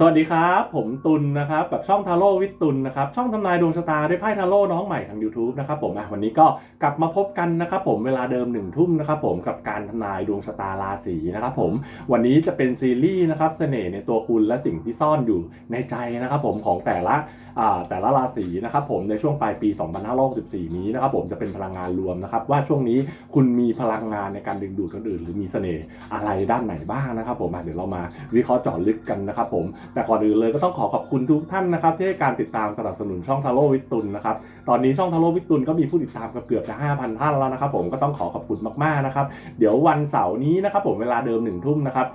สวัสดีครับ ผมตุลนะครับกับช่องทาโร่วิทตุลนะครับช่องทำนายดวงชะตาด้วยไพ่ทาโร่น้องใหม่ทาง YouTube นะครับผมวันนี้ก็กลับมาพบกันนะครับผมเวลาเดิมหนึ่งทุ่มนะครับผมกับการทำนายดวงชะตาราศีนะครับผมวันนี้จะเป็นซีรีส์นะครับเสน่ห์ในตัวคุณและสิ่งที่ซ่อนอยู่ในใจนะครับผมของแต่ละ แต่ละราศีนะครับผมในช่วงปลายปี 2564 นี้นะครับผมจะเป็นพลังงานรวมนะครับว่าช่วงนี้คุณมีพลังงานในการดึงดูดคนอื่น หรือมีเสน่ห์อะไรด้านไหนบ้างนะครับผมเดี๋ยวเรามาวิเคราะห์เจาะลึกกันนะครับผมแต่ก่อนอื่นเลยก็ต้องขอขอบคุณทุกท่านนะครับที่ให้การติดตามสนับสนุนช่องทาโร่วิตุลนะครับตอนนี้ช่องทาโร่วิตุลก็มีผู้ติดตามเกือบจะ 5,000 ท่านแล้วนะครับผมก็ต้องขอขอบคุณมากๆนะครับเดี๋ยววันเสาร์นี้นะครับผมเวลาเดิมหนึ่งทุ่มนะครับ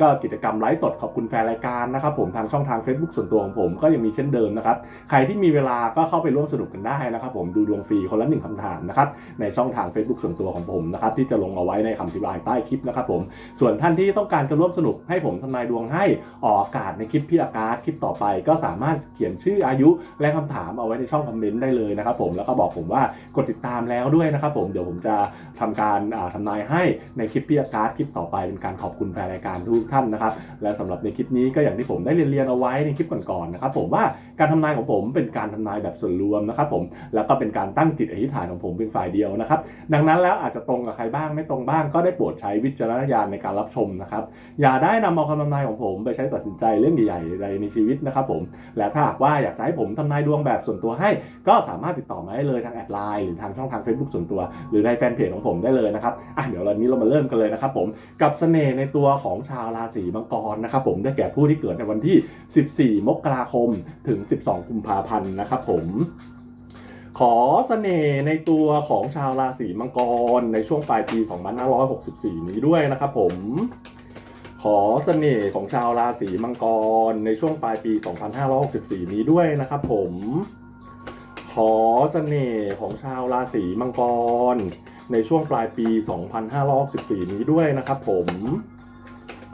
ก็กิจกรรมไลฟ์สดขอบคุณแฟนรายการนะครับผมทางช่องทาง Facebook ส่วนตัวของผมก็ยังมีเช่นเดิมนะครับใครที่มีเวลาก็เข้าไปร่วมสนุกกันได้นะครับ ผมดูดวงฟรีคนละหนึ่งคำถามนะครับในช่องทาง Facebook ส่วนตัวของผมนะครับที่จะลงเอาไว้ในคำอธิบายใต้คลิปนะครับผมส่วนท่านที่ต้องการจะร่วมสนุกให้ผมทำนายดวงให้ออกอากาศในคลิปพี่อาการดคลิปต่อไป ก็สามารถเขียนชื่ออายุและคำถามเอาไว้ในช่องคอมเมนต์ได้เลยนะครับผมแล้วก็บอกผมว่ากดติดตามแล้วด้วยนะครับผมเดี๋ยวผมจะทำการอ่าทำนายให้ในคลิปพี่อาการดคลิปต่อไปเป็นการขอบคุณแฟนรายการทุกท่านนะครับและสำหรับในคลิปนี้ก็อย่างที่ผมได้เรียนๆเอาไว้ในคลิปก่อนๆนะครับผมว่า การทำนายของผมเป็นการทำนายแบบส่วนรวมนะครับผมแล้วก็เป็นการตั้งจิตอธิษฐานของผมเป็นฝ่ายเดียวนะครับ ดังนั้นแล้วอาจจะตรงกับใครบ้างไม่ตรงบ้างก็ได้โปรดใช้วิจารณญาณในการรับชมนะครับ อย่าได้นำเอาคำทำนายของผมไปใช้ตัดสินใจเรื่องใหญ่ๆใดในชีวิตนะครับผม และถ้าหากว่าอยากจะให้ผมทำนายดวงแบบส่วนตัวให้ ก็สามารถติดต่อมาได้เลยทางแอดไลน์หรือทางช่องทาง Facebook ส่วนตัว หรือในแฟนเพจของผมได้เลยนะครับอะเดี๋ยววันนี้เรามาเริ่มกันเลยนะครับผมกับเสน่ห์ในตัวของชาวราศีมังกรนะครับผมได้แก่ผู้ที่เกิดในวันที่ 14 มกราคมถึง12 กุมภาพันธ์นะครับผม ขอเสน่ห์ในตัวของชาวราศีมังกรในช่วงปลายปี 2564 นี้ด้วยนะครับผม ขอเสน่ห์ของชาวราศีมังกรในช่วงปลายปี 2564 นี้ด้วยนะครับผมขอเสน่ห์ของชาวราศีมังกร ในช่วงปลายปี 2564นี้ด้วยนะครับผม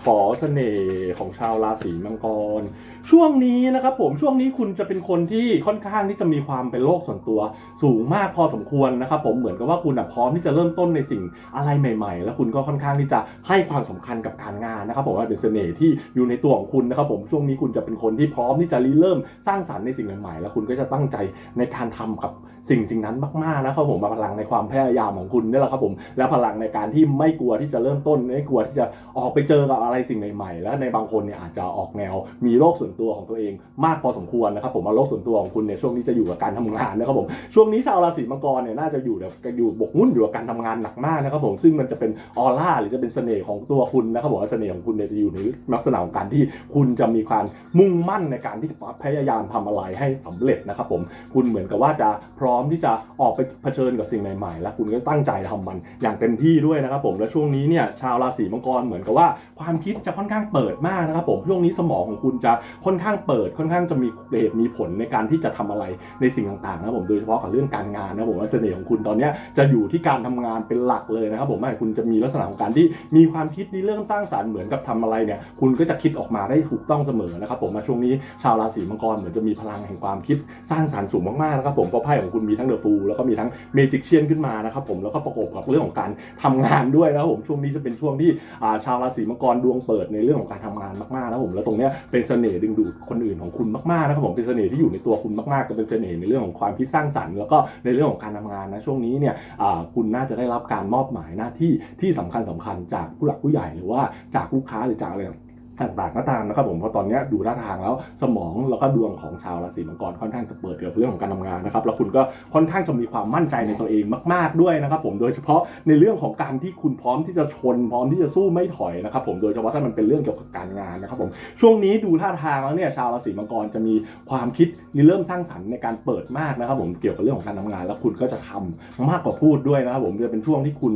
ขอเสน่ห์ของชาวราศีมังกร ช่วงนี้นะครับผมช่วงนี้คุณจะเป็นคนที่ค่อนข้างที่จะมีความเป็นโลกส่วนตัว สูงมากพอสมควรนะครับผมเหมือนกับว่าคุณพร้อมที่จะเริ่มต้นในสิ่งอะไรใหม่ ๆ แล้วคุณก็ค่อนข้างที่จะให้ความสำคัญกับการงานนะครับผมว่าเป็นเสน่ห์ที่อยู่ในตัวของคุณนะครับผมช่วงนี้คุณจะเป็นคนที่พร้อมที่จะริเริ่มสร้างสรรค์ในสิ่งใหม่ๆ แล้วคุณก็จะตั้งใจในการทำกับสิ่งสิ่งนั้นมากๆนะครับผมพลังในความพยายามของคุณนี่แหละครับผมและพลังในการที่ไม่กลัวที่จะเริ่มต้นไม่กลัวที่จะออกไปเจอกับอะไรสิ่งใหม่ๆ และในบางคนเนี่ยอาจจะออกแนวมีโลกส่วนตัวของตัวเองมากพอสมควรนะครับผมว่าโลกส่วนตัวของคุณเนี่ยช่วงนี้จะอยู่กับการทำงานนะครับผมช่วงนี้ชาวราศีมังกรเนี่ยน่าจะอยู่แบบอยู่บกมุ่นอยู่กับการทำงานหนักมากนะครับผมซึ่งมันจะเป็นออร่าหรือจะเป็นเสน่ห์ของตัวคุณนะครับผมเสน่ห์ของคุณเนี่ยจะอยู่ในลักษณะของการที่คุณจะมีความมุ่งมั่นในการที่จะพยายามทำอะไรให้สำเร็จนะครับผมคุณเหมือนกับว่าจะพร้อมที่จะออกไปเผชิญกับสิ่งใหม่ๆ และคุณก็ตั้งใจทำมันอย่างเต็มที่ด้วยนะครับผมและช่วงนี้เนี่ยชาวราศีมังกรเหมือนกับว่าความคิดจะค่อนข้างเปิดมากนะครับผมช่วงนี้สมองของคุณจะค่อนข้างเปิดค่อนข้างจะมีเหตุมีผลในการที่จะทำอะไรในสิ่งต่างๆนะผมโดยเฉพาะกับเรื่องการงานนะผมว่าเสน่ห์ของคุณตอนนี้จะอยู่ที่การทำงานเป็นหลักเลยนะครับผมว่าคุณจะมีลักษณะของการที่มีความคิดในเรื่องสร้างสรรค์เหมือนกับทำอะไรเนี่ยคุณก็จะคิดออกมาได้ถูกต้องเสมอนะครับผมมาช่วงนี้ชาวราศีมังกรเหมือนจะมีพลังแห่งความคิดสร้างสรรค์สูงมากๆนะครับผมเพราะไพ่ของคุณมีทั้งเดอะฟูลแล้วก็มีทั้งเมจิกเชียนขึ้นมานะครับผมแล้วก็ประกอบกับเรื่องของการทำงานด้วยนะครับผมช่วงนี้จะเป็นช่วงที่าชาวราศีมังกรดวงเปิดในเรื่องของการทำงานมากๆนะผมแล้วตรงเนี้ยเป็นเสน่ห์ดึงดูดคนอื่นของคุณมากๆนะครับผมเป็นเสน่ห์ที่อยู่ในตัวคุณมากๆก็เป็นเสน่ห์ในเรื่องของความคิดสร้างสรรค์แล้วก็ในเรื่องของการทำงานนะช่วงนี้เนี่ยคุณน่าจะได้รับการมอบหมายหน้าที่ที่สำคัญสำคัญจากผู้หลักผู้ใหญ่หรือว่าจากลูกค้าหรือจากอะไร ต่างๆก็ตามนะครับผมเพราะตอนนี้ดูท่าทางแล้วสมองแล้วก็ดวงของชาวราศีมังกรค่อนข้างจะเปิดเกี่ยวกับเรื่องของการทำงานนะครับแล้วคุณก็ค่อนข้างจะมีความมั่นใจในตัวเองมาก ๆด้วยนะครับผมโดยเฉพาะในเรื่องของการที่คุณพร้อมที่จะชนพร้อมที่จะสู้ไม่ถอยนะครับผมโดยเฉพาะถ้ามันเป็นเรื่องเกี่ยวกับการงานนะครับผมช่วงนี้ดูท่าทางแล้วเนี่ยชาวราศีมังกรจะมีความคิดมีเริ่มสร้างสรรค์ในการเปิดมากนะครับผมเกี่ยวกับเรื่องของการทำงาน แล้วคุณก็จะทำมากกว่าพูดด้วยนะครับผมจะเป็นช่วงที่คุณ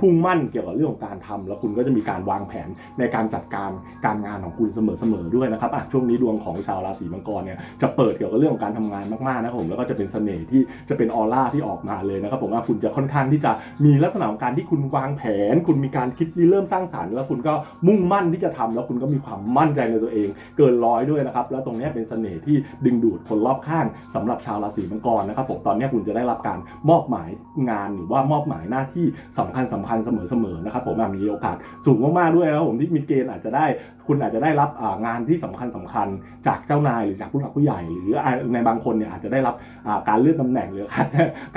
พุ่งมั่นเกี่ยวกับเรื่องของการทำแล้วคุณก็จะมีการวางแผนในการจัดการการงานของคุณเสมอๆด้วยนะครับอะช่วงนี้ดวงของชาวราศีมังกรเนี่ยจะเปิดเกี่ยวกับเรื่องของการทำงานมากๆนะครับผมแล้วก็จะเป็นเสน่ห์ที่จะเป็นออร่าที่ออกมาเลยนะครับผมว่าคุณจะค่อนข้างที่จะมีลักษณะของการที่คุณวางแผน คุณมีการคิดริเริ่มสร้างสรรค์ แล้วคุณก็มุ่งมั่นที่จะทำแล้วคุณก็มีความมั่นใจในตัวเอง เกินร้อยด้วยนะครับแล้วตรงนี้เป็นเสน่ห์ที่ดึงดูดคนรอบข้างสำหรับชาวราศีมังกรนะครับผมตอนนี้คุณจะได้รับการมอบหมายงานหรือว่ามอบหมายหน้าที่สำคัญสำคัญเสมอๆนะครับผมมีโอกาสสูงมากๆด้วยนะครับผมที่มีเกณฑ์อาจจะได้ คุณอาจจะได้รับงานที่สำคัญสำคัญจากเจ้านายหรือจากผู้หลักผู้ใหญ่ หรือในบางคนเนี่ยอาจจะได้รับการเลื่อนตำแหน่งหรือ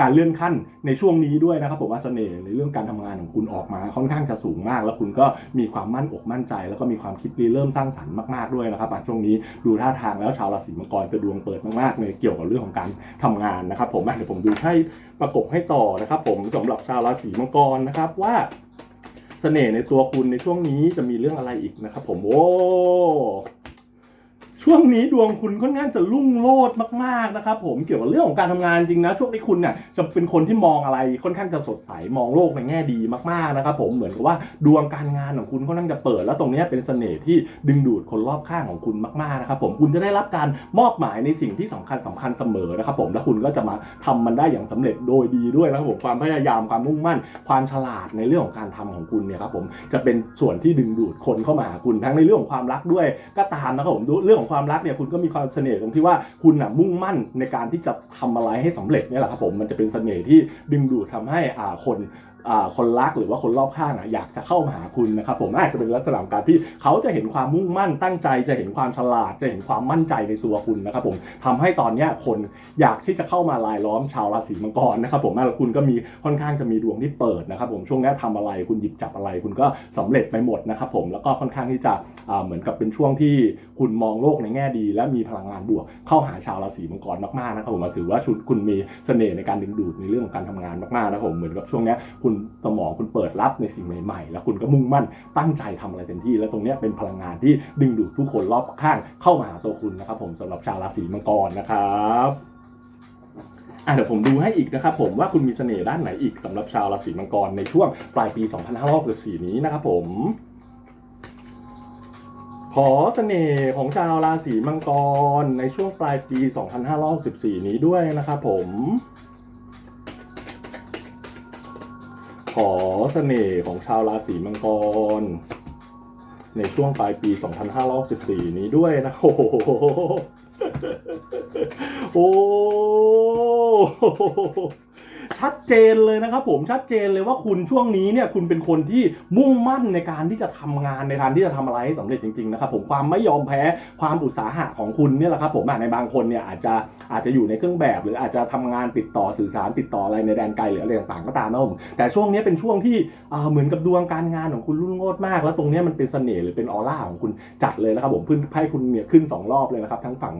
การเลื่อนขั้นในช่วงนี้ด้วยนะครับผมว่าเสน่ห์ในเรื่องการทำงานของคุณออกมาค่อนข้างจะสูงมาก แล้วคุณก็มีความมั่นอกมั่นใจ แล้วก็มีความคิดริเริ่มสร้างสรรค์มากๆด้วยนะครับช่วงนี้ดูท่าทางแล้วชาวราศีมังกรจะดวงเปิดมากๆในเกี่ยวกับเรื่องของการทำงานนะครับผมเดี๋ยวผมดูให้ ประกบให้ต่อนะครับผมสำหรับชาวราศีมังกรนะครับว่าเสน่ห์ในตัวคุณในช่วงนี้จะมีเรื่องอะไรอีกนะครับผมโอ้ ช่วงนี้ดวงคุณค่อนข้างจะรุ่งโรจน์มากๆนะครับผมเกี่ยวกับเรื่องของการทำงานจริงนะช่วงนี้คุณเนี่ยจะเป็นคนที่มองอะไรค่อนข้างจะสดใสมองโลกในแง่ดีมากๆนะครับผมเหมือนกับว่าดวงการงานของคุณค่อนข้างจะเปิด แล้วตรงนี้เป็นเสน่ห์ที่ดึงดูดคนรอบข้างของคุณมากๆนะครับผมคุณจะได้รับการมอบหมายในสิ่งที่สำคัญสำคัญเสมอนะครับผมแล้วคุณก็จะมาทำมันได้อย่างสำเร็จโดยดีด้วยนะครับผมความพยายามความมุ่งมั่น ความฉลาดในเรื่องของการทำของคุณเนี่ยครับผมจะเป็นส่วนที่ดึงดูดคนเข้ามาหาคุณทั้งในเรื่องของความรักด้วยก็ตามนะครับผมเรื่องของความรักเนี่ยคุณก็มีความเสน่ห์ตรงที่ว่าคุณน่ะมุ่งมั่นในการที่จะทำอะไรให้สำเร็จเนี่ยแหละครับผมมันจะเป็นเสน่ห์ที่ดึงดูดทำให้อ่าคน คนรักหรือว่าคนรอบข้างอะอยากจะเข้ามาหาคุณนะครับผมอาจจะเป็นลักษณะการที่เขาจะเห็นความมุ่งมั่นตั้งใจจะเห็นความฉลาดจะเห็นความมั่นใจในตัวคุณนะครับผมทำให้ตอนนี้คนอยากที่จะเข้ามาลายล้อมชาวราศีมังกรนะครับผมแล้วคุณก็มีค่อนข้างจะมีดวงที่เปิดนะครับผมช่วงนี้ทำอะไรคุณหยิบจับอะไร คุณก็สำเร็จไปหมดนะครับผมแล้วก็ค่อนข้างที่จะอ่าเหมือนกับเป็นช่วงที่คุณมองโลกในแง่ดี และมีพลังงานบวก เข้าหาชาวราศีมังกรมากๆนะครับผมถือว่าชุดคุณมีเสน่ห์ในการดึงดูดในเรื่องของการทำงานมากๆนะครับผมเหมือนกับช่วงนี้ยคุณสมองคุณเปิดรับในสิ่งใหม่ๆ แล้วคุณก็มุ่งมั่นตั้งใจทำอะไรเต็มที่ แล้วตรงนี้เป็นพลังงานที่ดึงดูดผู้คนรอบข้างเข้ามาหาตัวคุณนะครับ ผมสำหรับชาวราศีมังกรนะครับอะเดี๋ยวผมดูให้อีกนะครับผมว่าคุณมีเสน่ห์ด้านไหนอีกสำหรับชาวราศีมังกรในช่วงปลายปี 2564 นี้นะครับผม ขอเสน่ห์ของชาวราศีมังกรในช่วงปลายปี 2564 นี้ด้วยนะครับผม ขอเสน่ห์ของชาวราศีมังกร ในช่วงปลายปี 2564 นี้ด้วยนะ โอ้โหโอ้ ชัดเจนเลยนะครับผมชัดเจนเลยว่าคุณช่วงนี้เนี่ยคุณเป็นคนที่มุ่งมั่นในการที่จะทำงานในการที่จะทำอะไรให้สำเร็จจริงๆนะครับผมความไม่ยอมแพ้ความอุตสาหะของคุณเนี่ยแหละครับผมในบางคนเนี่ยอาจจะอาจจะอยู่ในเครื่องแบบ หรืออาจจะทำงานติดต่อสื่อสารติดต่ออะไรในแดนไกลหรืออะไรต่างๆก็ตามนะครับผมแต่ช่วงนี้เป็นช่วงที่เหมือนกับดวงการงานของคุณรุ่งโรจน์มาก แล้วตรงนี้มันเป็นเสน่ห์หรือเป็นออร่าของคุณจัดเลยนะครับผมพิ่งไพ่คุณเนี่ยขึ้นสองรอบเลยนะครับทั้งฝั่ง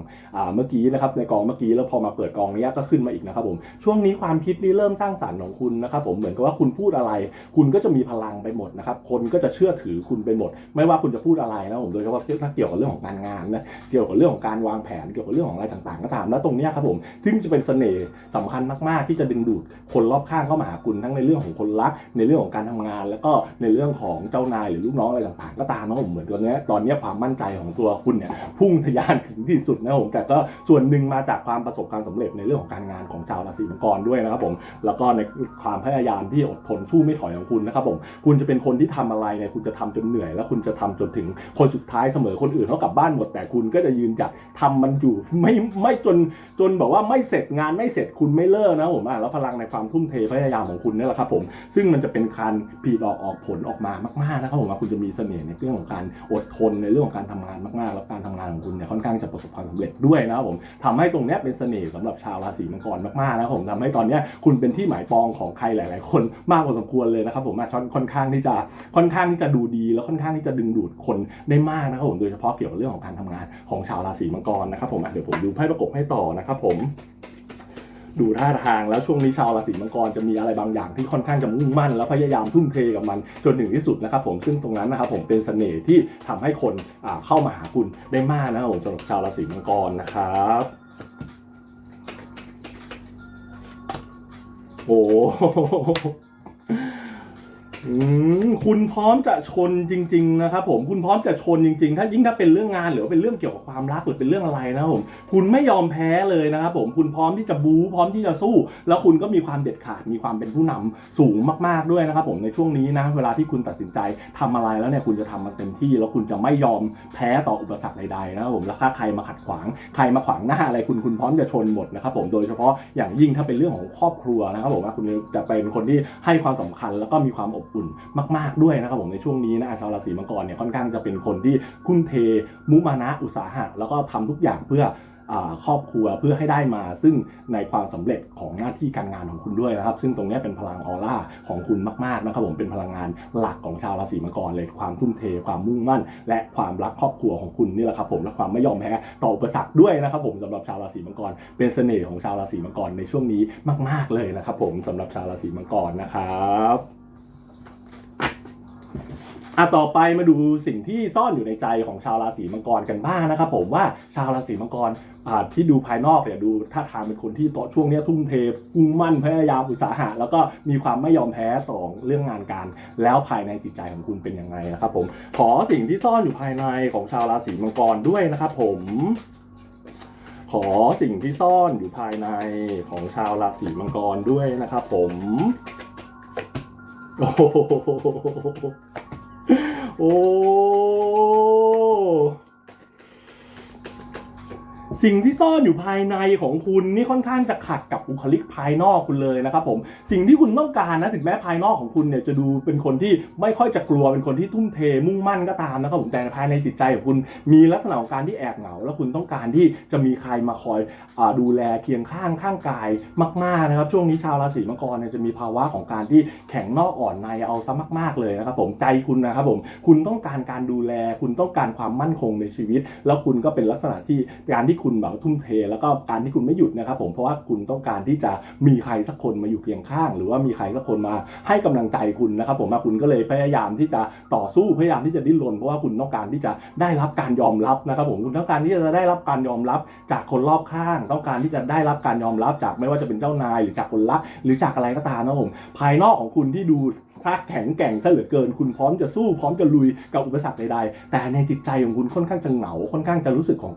เมื่อกี้นะครับในกองเมื่อกี้แล้วพอมาเปิดกองนี้ก็ขึ้นมาอีกนะครับผมช่วงนี้ความคิดนี่เริ่มสร้างสรรค์ของคุณนะครับผมเหมือนกับว่าคุณพูดอะไร คุณก็จะมีพลังไปหมดนะครับคนก็จะเชื่อถือคุณไปหมด ไม่ว่าคุณจะพูดอะไรนะผมโดยเฉพาะถ้าเกี่ยวกับเรื่องของการงานนะเกี่ยวกับเรื่องของการวางแผนเกี่ยวกับเรื่องของอะไรต่างๆ ก็ตามแล้วตรงนี้ครับผมซึ่งจะเป็นเสน่ห์สำคัญมากๆ ที่จะดึงดูดคนรอบข้างเข้ามาหาคุณทั้งในเรื่องของคนรัก ในเรื่องของการทำงาน แล้วก็ในเรื่องของเจ้านายหรือลูกน้องอะไรต่างๆ ก็ตามนะผมเหมือนตอนเนี้ยตอนนี้ความมั่นใจของตัวคุณเนี่ยพุ่งทะยานถึงที่สุดนะครับผมแต่ก็ส่วนหนึ่งมาจากความประสบความสำเร็จในเรื่องของการงานของชาวราศีมังกรด้วยนะครับผมแล้วก็ในความพยายามที่อดทนสู้ไม่ถอยของคุณนะครับผมคุณจะเป็นคนที่ทำอะไรเนี่ยคุณจะทำจนเหนื่อย แล้วคุณจะทำจนถึงคนสุดท้ายเสมอคนอื่นเขากลับบ้านหมด แต่คุณก็จะยืนจัดทำมันอยู่ไม่ไม่จนจนแบบว่าไม่เสร็จงานไม่เสร็จคุณไม่เลิกนะผมอะแล้วพลังในความทุ่มเทพยายามของคุณนี่แหละครับผมซึ่งมันจะเป็นการผีดอกออกผลออกมามากๆนะครับผมว่าคุณจะมีเสน่ห์ในเรื่องของการอดทนในเรื่องของการทำงานมากๆ แล้วการทำงานของคุณเนี่ยค่อนข้างจะประสบความสำเร็จด้วยนะครับผมทำให้ตรงนี้เป็นเสน่ห์สำหรับชาวราศีมังกรมากๆนะครับผมทำให้ตอนเนี้ยคุณเป็นที่หมายปองของใครหลาย ๆ คนมากพอสมควรเลยนะครับผมอะค่อนข้างที่จะค่อนข้างที่จะดูดี แล้วค่อนข้างที่จะดึงดูดคนได้มากนะครับผมโดยเฉพาะเกี่ยวกับเรื่องของการทำงานของชาวราศีมังกรนะครับผมเดี๋ยวผมดูไพ่ประกบให้ต่อนะครับผมดูท่าทางแล้วช่วงนี้ชาวราศีมังกรจะมีอะไรบางอย่างที่ค่อนข้างจะมุ่งมั่น แล้วพยายามทุ่มเทกับมันจนถึงที่สุดนะครับผมซึ่งตรงนั้นนะครับผมเป็นเสน่ห์ที่ทำให้คนเข้ามาหาคุณได้มากนะครับผมสำหรับชาวราศีมังกรนะครับ โอืมคุณพร้อมจะชนจริง ๆ นะครับผมคุณพร้อมจะชนจริง ๆ ถ้ายิ่งถ้าเป็นเรื่องงานหรือเป็นเรื่องเกี่ยวกับความรักหรือเป็นเรื่องอะไรนะครับผมคุณไม่ยอมแพ้เลยนะครับผมคุณพร้อมที่จะบู๊พร้อมที่จะสู้ แล้วคุณก็มีความเด็ดขาดมีความเป็นผู้นำสูงมาก ๆด้วยนะครับผมในช่วงนี้นะเวลาที่คุณตัดสินใจทำอะไรแล้วเนี่ยคุณจะทำมันเต็มที่ แล้วคุณจะไม่ยอมแพ้ต่ออุปสรรคใดๆนะครับผมแล้วถ้าใครมาขัดขวางใครมาขวางหน้าอะไรคุณคุณพร้อมจะชนหมดนะครับผมโดยเฉพาะอย่างยิ่งถ้าเป็นเรื่องของครอบครัวนะครับผมว่าคุณจะเป็นคนที่ให้ความสำคัญแล้วก็มีความอบอุ่นมาก ๆด้วยนะครับผมในช่วงนี้นะชาวราศีมังกรเนี่ยค่อนข้างจะเป็นคนที่ทุ่มเทมุมานะอุตสาหะแล้วก็ทำทุกอย่างเพื่อครอบครัวเพื่อให้ได้มา ซึ่งในความสำเร็จของหน้าที่การงานของคุณด้วยนะครับ ซึ่งตรงนี้เป็นพลังออร่าของคุณมากๆนะครับผมเป็นพลังงานหลักของชาวราศีมังกรเลยความทุ่มเท ความมุ่งมั่น และความรักครอบครัวของคุณนี่แหละครับผมและความไม่ยอมแพ้ต่ออุปสรรคด้วยนะครับผมสำหรับชาวราศีมังกร เป็นเสน่ห์ของชาวราศีมังกรในช่วงนี้มาก ๆเลยนะครับผมสำหรับชาวราศีมังกรนะครับ อะต่อไปมาดูสิ่งที่ซ่อนอยู่ในใจของชาวราศีมังกรกันบ้างนะครับผมว่าชาวราศีมังกรอ่าที่ดูภายนอกเนี่ยดูท่าทางเป็นคนที่ต่อช่วงนี้ทุ่มเทมุ่งมั่นพยายามอุตสาหะ แล้วก็มีความไม่ยอมแพ้ต่อเรื่องงานการ แล้วภายในจิตใจของคุณเป็นยังไงนะครับผมขอสิ่งที่ซ่อนอยู่ภายในของชาวราศีมังกรด้วยนะครับผมขอสิ่งที่ซ่อนอยู่ภายในของชาวราศีมังกรด้วยนะครับผมโอ้ โสิ่งที่ซ่อนอยู่ภายในของคุณนี่ค่อนข้างจะขัดกับบุคลิกภายนอกคุณเลยนะครับผมสิ่งที่คุณต้องการนะถึงแม้ภายนอกของคุณเนี่ยจะดูเป็นคนที่ไม่ค่อยจะกลัวเป็นคนที่ทุ่มเทมุ่งมั่นก็ตามนะครับผมแต่ภายในจิตใจของคุณมีลักษณะของการที่แอบเหงา แล้วคุณต้องการที่จะมีใครมาคอยอดูแลเคียงข้างข้างกายมากๆนะครับช่วงนี้ชาวราศีมังกรเนี่ยจะมีภาวะของการที่แข็งนอกอ่อนในเอาซะมากๆเลยนะครับผมใจคุณนะครับผมคุณต้องการการดูแล คุณต้องการความมั่นคงในชีวิต แล้วคุณก็เป็นลักษณะที่การที่คุณแบบทุ่มเท แล้วก็การที่คุณไม่หยุดนะครับผมเพราะว่าคุณต้องการที่จะมีใครสักคนมาอยู่เคียงข้าง หรือว่ามีใครสักคนมาให้กำลังใจคุณนะครับผมว่าคุณก็เลยพยายามที่จะต่อสู้พยายามที่จะดิ้นรนเพราะว่าคุณต้องการที่จะได้รับการยอมรับนะครับผมคุณต้องการที่จะได้รับการยอมรับจากคนรอบข้าง ต้องการที่จะได้รับการยอมรับจากไม่ว่าจะเป็นเจ้านาย หรือจากคนรัก หรือจากอะไรก็ตามนะครับผมภายนอกของคุณที่ดู ถ้าแข็งแกร่งซะเหลือเกิน คุณพร้อมจะสู้พร้อมจะลุยกับอุปสรรคใดๆ แต่ในจิตใจของคุณค่อนข้างจะเหงาค่อนข้างจะรู้สึกของ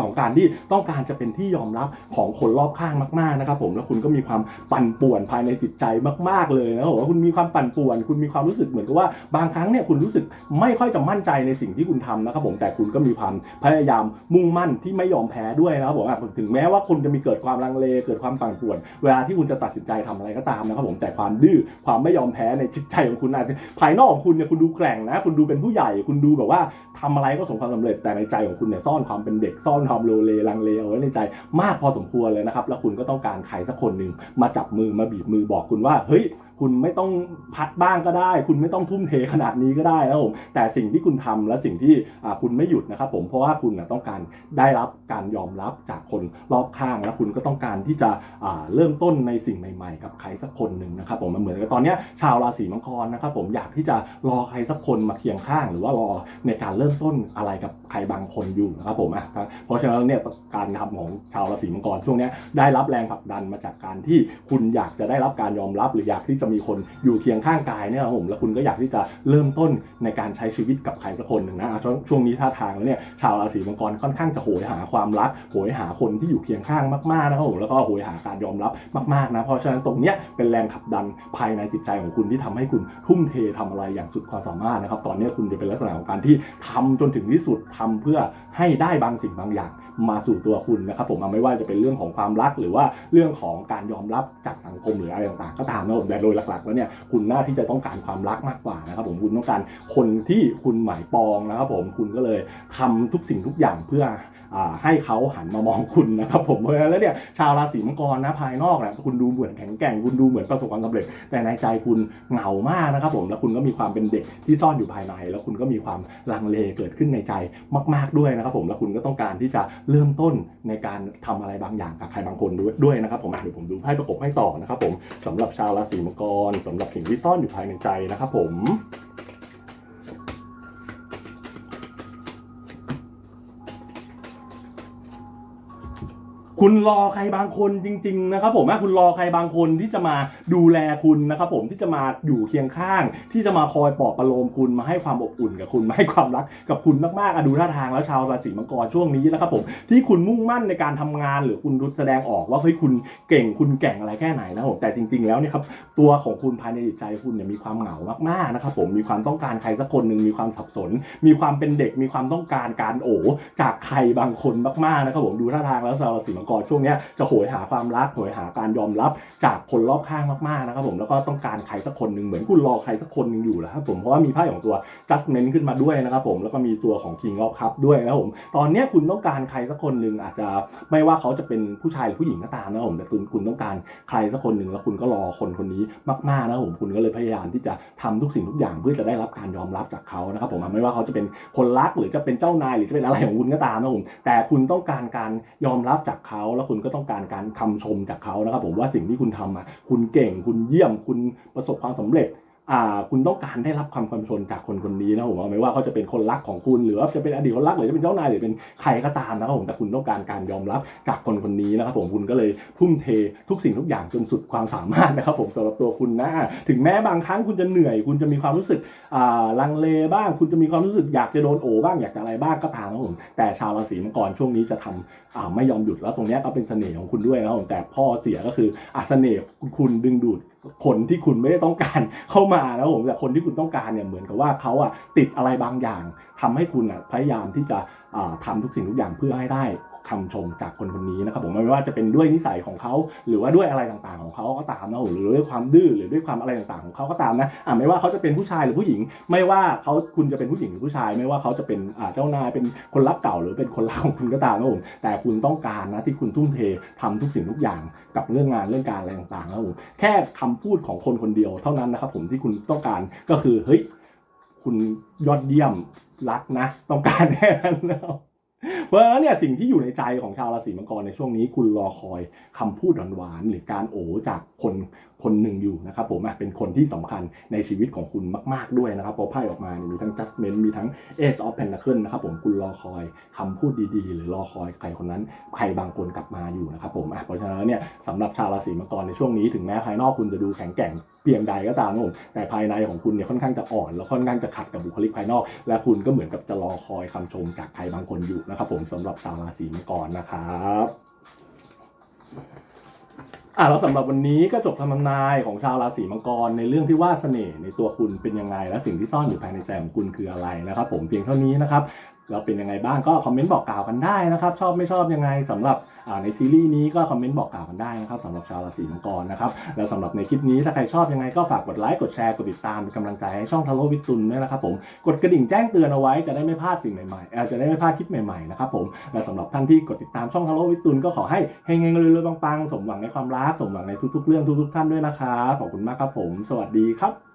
ของการที่ต้องการจะเป็นที่ยอมรับของคนรอบข้างมากๆนะครับผมแล้วคุณก็มีความปั่นป่วนภายในจิตใจมาก ๆเลยนะบผมว่าคุณมีความปั่นป่วน คุณมีความรู้สึกเหมือนกับว่าบางครั้งเนี่ยคุณรู้สึกไม่ค่อยจะมั่นใจในสิ่งที่คุณทำนะครับผมแต่คุณก็มีความพยายามมุ่งมั่นที่ไม่ยอมแพ้ด้วยนะครับผมอะถึงแม้ว่าคุณจะมีเกิดความลังเลเกิดความปั่นป่วน เวลาที่คุณจะตัดสินใจทำอะไรก็ตามนะครับผมแต่ความดื้อความไม่ยอมแพ้ในจิตใจของคุณอาจจะภายนอกของคุณเนี่ยคุณดูแกร่งนะ คุณดูเป็นผู้ใหญ่ คุณดูแบบว่าทำอะไรก็สมความสำเร็จแต่ในใจของคุณเนี่ยซ่อนความเป็นเด็กซ่อนความโลเลลังเลเอาไว้ในใจ มากพอสมควรเลยนะครับ แล้วคุณก็ต้องการใครสักคนหนึ่งมาจับมือมาบีบมือบอกคุณว่าเฮ้ย คุณไม่ต้องพัดบ้างก็ได้ คุณไม่ต้องทุ่มเทขนาดนี้ก็ได้นะครับผมแต่สิ่งที่คุณทำและสิ่งที่คุณไม่หยุดนะครับผมเพราะว่าคุณต้องการได้รับการยอมรับจากคนรอบข้างและคุณก็ต้องการที่จะเริ่มต้นในสิ่งใหม่ ๆ กับใครสักคนหนึ่งนะครับผมมันเหมือนกับตอนนี้ชาวราศีมังกรนะครับผมอยากที่จะรอใครสักคนมาเคียงข้าง หรือว่ารอในการเริ่มต้นอะไรกับใครบางคนอยู่นะครับผมอะเพราะฉะนั้นเนี่ยการทำของชาวราศีมังกรช่วงนี้ได้รับแรงผลักดันมาจากการที่คุณอยากจะได้รับการยอมรับหรืออยากที่จะมีคนอยู่เคียงข้างกายเนี่ยครับผมแล้วคุณก็อยากที่จะเริ่มต้นในการใช้ชีวิตกับใครสักคนหนึ่งนะช่วงช่วงนี้ท่าทางแล้วเนี่ยชาวราศีมังกรค่อนข้างจะโหยหาความรักโหยหาคนที่อยู่เคียงข้างมากๆนะครับผมแล้วก็โหยหาการยอมรับมากๆนะเพราะฉะนั้นตรงเนี้ยเป็นแรงขับดันภายในจิตใจของคุณที่ทำให้คุณทุ่มเททำอะไรอย่างสุดความสามารถนะครับตอนนี้คุณจะเป็นลักษณะของการที่ทำจนถึงที่สุดทำเพื่อให้ได้บางสิ่งบางอย่าง มาสู่ตัวคุณนะครับผมไม่ว่าจะเป็นเรื่องของความรักหรือว่าเรื่องของการยอมรับจากสังคมหรืออะไรต่างๆ ก็ตามนะผมแต่โดยหลักๆ แล้วเนี่ยคุณน่าที่จะต้องการความรักมากกว่านะครับผมคุณต้องการคนที่คุณหมายปองนะครับผมคุณก็เลยทำทุกสิ่งทุกอย่างเพื่อให้เขาหันมามองคุณนะครับผมเพราะฉะนั้นแล้วเนี่ยชาวราศีมังกรนะภายนอกเนี่ยคุณดูเหมือนแข็งแกร่งคุณดูเหมือนประสบความสำเร็จ แต่ในใจคุณเหงามากนะครับผมแล้วคุณก็มีความเป็นเด็กที่ซ่อนอยู่ภายใน แล้วคุณก็มีความลังเลเกิดขึ้นในใจมาก ๆด้วยนะครับผมแล้วคุณก็ต้องการที่จะเริ่มต้นในการทำอะไรบางอย่างกับใครบางคนด้วยด้วยนะครับผมเดี๋ยวผมดูไพ่ประกบให้ต่อนะครับผมสำหรับชาวราศีมังกรสำหรับสิ่งที่ซ่อนอยู่ภายในใจนะครับผม คุณรอใครบางคนจริง ๆ นะครับผมคุณรอใครบางคนที่จะมาดูแลคุณนะครับผมที่จะมาอยู่เคียงข้าง ที่จะมาคอยปลอบประโลมคุณมาให้ความอบอุ่นกับคุณมาให้ความรักกับคุณมากๆอะดูท่าทางแล้วชาวราศีมังกรช่วงนี้นะครับผมที่คุณมุ่งมั่นในการทำงานหรือคุณแสดงออกว่าเฮ้ยคุณเก่งคุณแกร่งอะไรแค่ไหนนะครับผมแต่จริง ๆ แล้วเนี่ยครับตัวของคุณภายในจิตใจคุณเนี่ยมีความเหงามากๆนะครับผมมีความต้องการใครสักคนหนึ่งมีความสับสน มีความเป็นเด็กมีความต้องการการโอจากใครบางคนมากๆนะครับผมดูท่าทางแล้วชาวราศีมังกรงกรช่วงนี้จะโหยหาความรักโหยหาการยอมรับจากคนรอบข้างมากๆนะครับผมแล้วก็ต้องการใครสักคนหนึ่งเหมือนคุณรอใครสักคนหนึ่งอยู่แล้วครับผมเพราะว่ามีไพ่ของตัว judgment ขึ้นมาด้วยนะครับผมแล้วก็มีตัวของ king of cup ด้วยนะครับผมตอนนี้คุณต้องการใครสักคนหนึ่งอาจจะไม่ว่าเขาจะเป็นผู้ชายหรือผู้หญิงก็ตามนะครับผมแต่คุณคุณต้องการใครสักคนหนึ่งแล้วคุณก็รอคนคนนี้มากๆนะครับผมคุณก็เลยพยายามที่จะทำทุกสิ่งทุกอย่างเพื่อจะได้รับการยอมรับจากเขานะครับผมไม่ว่าเขาจะเป็นคนรักหรือจะเป็นเจ้านายหรือจะเป็นอะไรของคุณก็ตามนะผมแต่คุณต้องการการยอมรับจากเขาแล้วคุณก็ต้องการการคำชมจากเขานะครับผมว่าสิ่งที่คุณทำอะคุณเก่งคุณเยี่ยมคุณประสบความสำเร็จ คุณต้องการได้รับความคำชมจากคนคนนี้นะผมว่าไม่ว่าเขาจะเป็นคนรักของคุณหรือว่าจะเป็นอดีตคนรักหรือจะเป็นเจ้านายหรือเป็นใครก็ตามนะครับผมแต่คุณต้องการการยอมรับจากคนคนนี้นะครับผมคุณก็เลยทุ่มเททุกสิ่งทุกอย่างจนสุดความสามารถนะครับผมสำหรับตัวคุณนะถึงแม้บางครั้งคุณจะเหนื่อย คุณจะมีความรู้สึกอ่าลังเลบ้าง คุณจะมีความรู้สึกอยากจะโดนโอบ้างอยากจะอะไรบ้างก็ตามนะครับผมแต่ชาวราศีมังกรช่วงนี้จะทำอ่าไม่ยอมหยุดแล้วตรงนี้ก็เป็นเสน่ห์ของคุณด้วยนะครับผมแต่ข้อเสียก็คืออะเสน่ห์คุณดึงดูด คนที่คุณไม่ได้ต้องการเข้ามาแล้วผมแต่คนที่คุณต้องการเนี่ยเหมือนกับว่าเขาอะติดอะไรบางอย่างทำให้คุณอะพยายามที่จะทำทำทุกสิ่งทุกอย่างเพื่อให้ได้ คำชมจากคนคนนี้นะครับผมไม่ว่าจะเป็นด้วยนิสัยของเขา หรือว่าด้วยอะไรต่างๆ ของเขาก็ตามนะหรือด้วยความดื้อหรือด้วยความอะไรต่างๆ ของเขาก็ตามนะอ่าไม่ว่าเขาจะเป็นผู้ชายหรือผู้หญิง ไม่ว่าเขาคุณจะเป็นผู้หญิงหรือผู้ชาย ไม่ว่าเขาจะเป็นอ่าเจ้านายเป็นคนรักเก่าหรือเป็นคนรักของคุณก็ตามนะผมแต่คุณต้องการนะที่คุณทุ่มเททำทุกสิ่งทุกอย่างกับเรื่องงานเรื่องการอะไรต่างๆนะผมแค่คำพูดของคนคนเดียวเท่านั้นนะครับผมที่คุณต้องการก็คือเฮ้ยคุณยอดเยี่ยมรักนะ ต้องการแค่นั้นนะ เพราะฉะนั้นเนี่ยสิ่งที่อยู่ในใจของชาวราศีมังกรในช่วงนี้ คุณรอคอยคำพูดหวานๆหรือการโอ้จากคนคนหนึ่งอยู่นะครับผมเป็นคนที่สำคัญในชีวิตของคุณมาก ๆด้วยนะครับพอไพ่ออกมามีทั้ง judgment มีทั้ง ace of pentacle นะครับผมคุณรอคอยคำพูดดีๆ หรือรอคอยใครคนนั้นใครบางคนกลับมาอยู่นะครับผมเพราะฉะนั้นเนี่ยสำหรับชาวราศีมังกรในช่วงนี้ถึงแม้ภายนอกคุณจะดูแข็งแกร่งเพียงใดก็ตามนะผมแต่ภายในของคุณเนี่ยค่อนข้างจะอ่อน แล้วค่อนข้างจะขัดกับบุคลิกภายนอก และคุณก็เหมือนกับจะรอคอยคำชมจากใครบางคนอยู่นะครับผมสำหรับชาวราศีมังกรนะครับอะแล้วสำหรับวันนี้ก็จบคำทำนายของชาวราศีมังกรในเรื่องที่ว่าเสน่ห์ในตัวคุณเป็นยังไงและสิ่งที่ซ่อนอยู่ภายในใจของคุณคืออะไรนะครับ ผมเพียงเท่านี้นะครับ เราเป็นยังไงบ้างก็คอมเมนต์บอกกล่าวกันได้นะครับ ชอบไม่ชอบยังไงสำหรับในซีรีส์นี้ก็คอมเมนต์บอกกล่าวกันได้นะครับสำหรับชาวราศีมังกรนะครับแล้วสำหรับในคลิปนี้ถ้าใครชอบยังไงก็ฝากกดไลค์กดแชร์กดติดตามเป็นกำลังใจให้ช่องทาโร่วิตุนด้วยนะครับผมกดกระดิ่งแจ้งเตือนเอาไว้จะได้ไม่พลาดสิ่งใหม่ๆจะได้ไม่พลาดคลิปใหม่ๆนะครับผมและสำหรับท่านที่กดติดตามช่องทาโร่วิตุนก็ขอให้เฮงๆรวยๆปังๆสมหวังในความรักสมหวังในทุกๆ เรื่องทุกๆท่านด้วยนะครับขอบคุณมากครับผม สวัสดีครับ